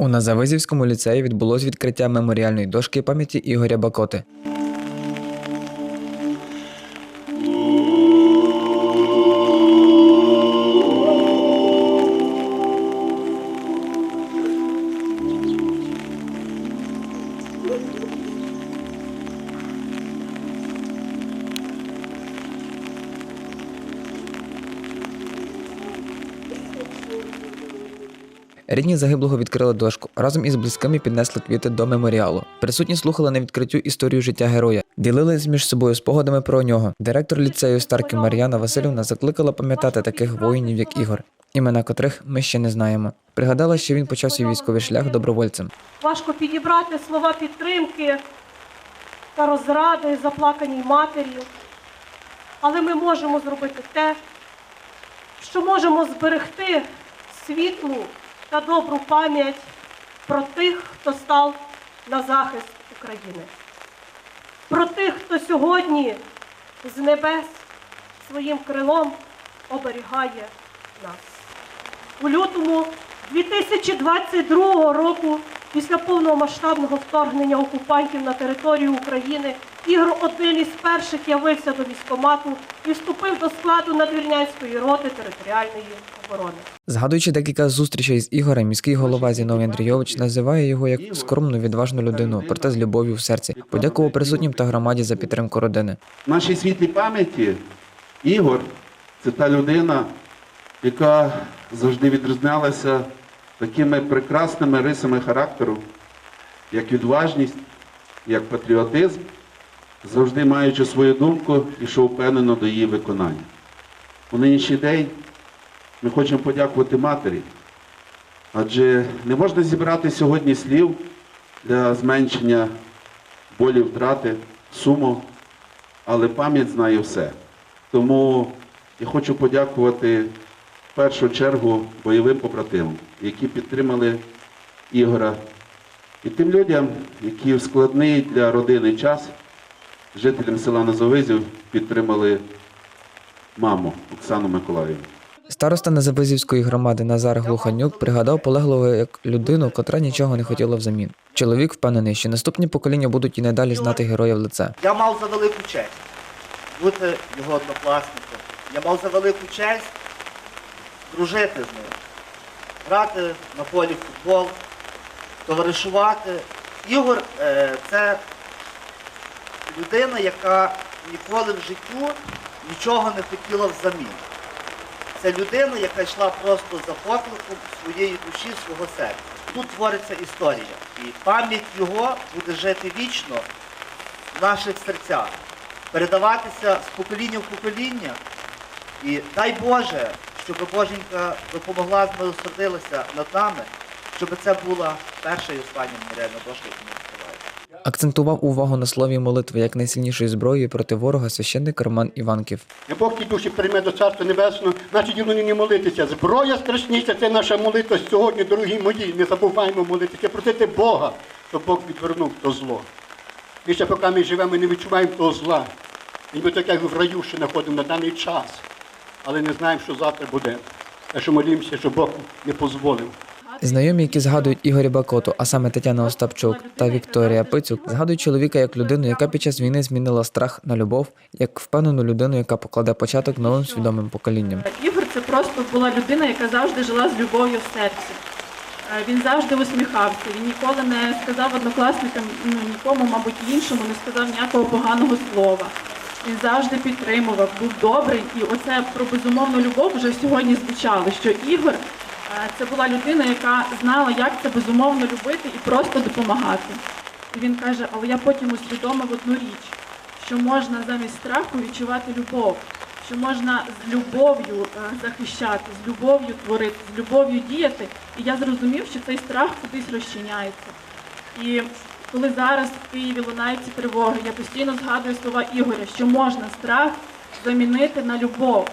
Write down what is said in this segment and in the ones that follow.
У Назавизівському ліцеї відбулось відкриття меморіальної дошки пам'яті Ігоря Бакоти. Рідні загиблого відкрили дошку. Разом із близькими піднесли квіти до меморіалу. Присутні слухали на відкриттю історію життя героя, ділились між собою спогадами про нього. Директор ліцею Старки Мар'яна Васильівна закликала пам'ятати таких воїнів, як Ігор, імена котрих ми ще не знаємо. Пригадала, що він почав свій військовий шлях добровольцем. Важко підібрати слова підтримки та розради заплаканій матері. Але ми можемо зробити те, що можемо зберегти світлу та добру пам'ять про тих, хто став на захист України, про тих, хто сьогодні з небес своїм крилом оберігає нас. У лютому 2022 року, після повномасштабного вторгнення окупантів на територію України, Ігор один із перших явився до військкомату і вступив до складу надвірнянської роти територіальної оборони. Згадуючи декілька зустрічей з Ігорем, міський голова Зіновій Андрійович називає його як скромну відважну людину, проте з любов'ю в серці. Подякував присутнім та громаді за підтримку родини. В нашій світлій пам'яті Ігор це та людина, яка завжди відрізнялася такими прекрасними рисами характеру, як відважність, як патріотизм, завжди маючи свою думку і що впевнено до її виконання. У нинішній день ми хочемо подякувати матері, адже не можна зібрати сьогодні слів для зменшення болі втрати, суму, але пам'ять знає все. Тому я хочу подякувати в першу чергу бойовим побратимам, які підтримали Ігора, і тим людям, які в складний для родини час, жителям села Назовизів, підтримали маму Оксану Миколаївну. Староста Назавизівської громади Назар Глуханюк пригадав полеглого як людину, котра нічого не хотіла взамін. Чоловік впевнений, що наступні покоління будуть і надалі знати героя в лице. Я мав за велику честь бути його однокласником. Я мав за велику честь дружити з ним, грати на полі в футбол, товаришувати. Ігор е, це людина, яка ніколи в життю нічого не хотіла взамін. Це людина, яка йшла просто за покликом своєї душі, свого серця. Тут твориться історія. І пам'ять його буде жити вічно в наших серцях, передаватися з покоління в покоління. І дай Боже, щоб Боженька допомогла, змилосердилася над нами, щоб це була перша і остання ми відкриваємо. Акцентував увагу на слові молитви як найсильнішої зброї проти ворога священник Роман Іванків. Бог ті душі прийме до Царства Небесного, значить йому не молитися. Зброя страшніша це наша молитва сьогодні, дорогі мої. Не забуваємо молитися, просити Бога, щоб Бог відвернув то зло. І ще поки ми живемо, ми не відчуваємо того зла. І ми так як в раю ще знаходимо на даний час, але не знаємо, що завтра буде. Так що молімося, щоб Бог не дозволив. Знайомі, які згадують Ігоря Бакоту, а саме Тетяна Остапчук та Вікторія Пицюк, згадують чоловіка як людину, яка під час війни змінила страх на любов, як впевнену людину, яка покладе початок новим свідомим поколінням. Ігор це просто була людина, яка завжди жила з любов'ю в серці. Е, Він завжди усміхався. Він ніколи не сказав однокласникам, ну нікому, мабуть, іншому, не сказав ніякого поганого слова. Він завжди підтримував, був добрий, і оце про безумовну любов вже сьогодні звучало, що Ігор це була людина, яка знала, як це безумовно любити і просто допомагати. І він каже, але я потім усвідомив одну річ, що можна замість страху відчувати любов, що можна з любов'ю е, захищати, з любов'ю творити, з любов'ю діяти. І я зрозумів, що цей страх кудись розчиняється. І коли зараз в Києві лунають ці тривоги, я постійно згадую слова Ігоря, що можна страх замінити на любов.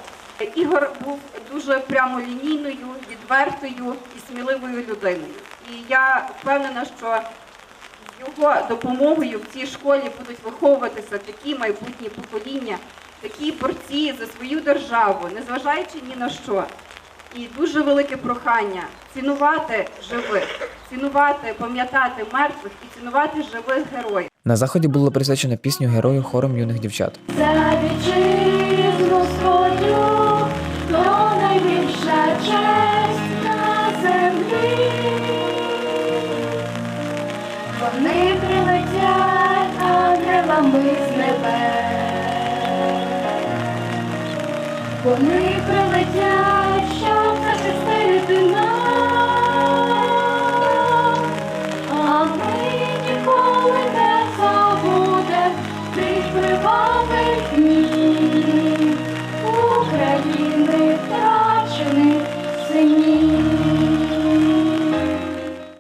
Ігор був дуже прямолінійною, відвертою і сміливою людиною. І я впевнена, що його допомогою в цій школі будуть виховуватися такі майбутні покоління, такі борці за свою державу, незважаючи ні на що. І дуже велике прохання цінувати живих, цінувати, пам'ятати мертвих і цінувати живих героїв. На заході було присвячено пісню герою хором юних дівчат. Вони прилетять, щоб захистити.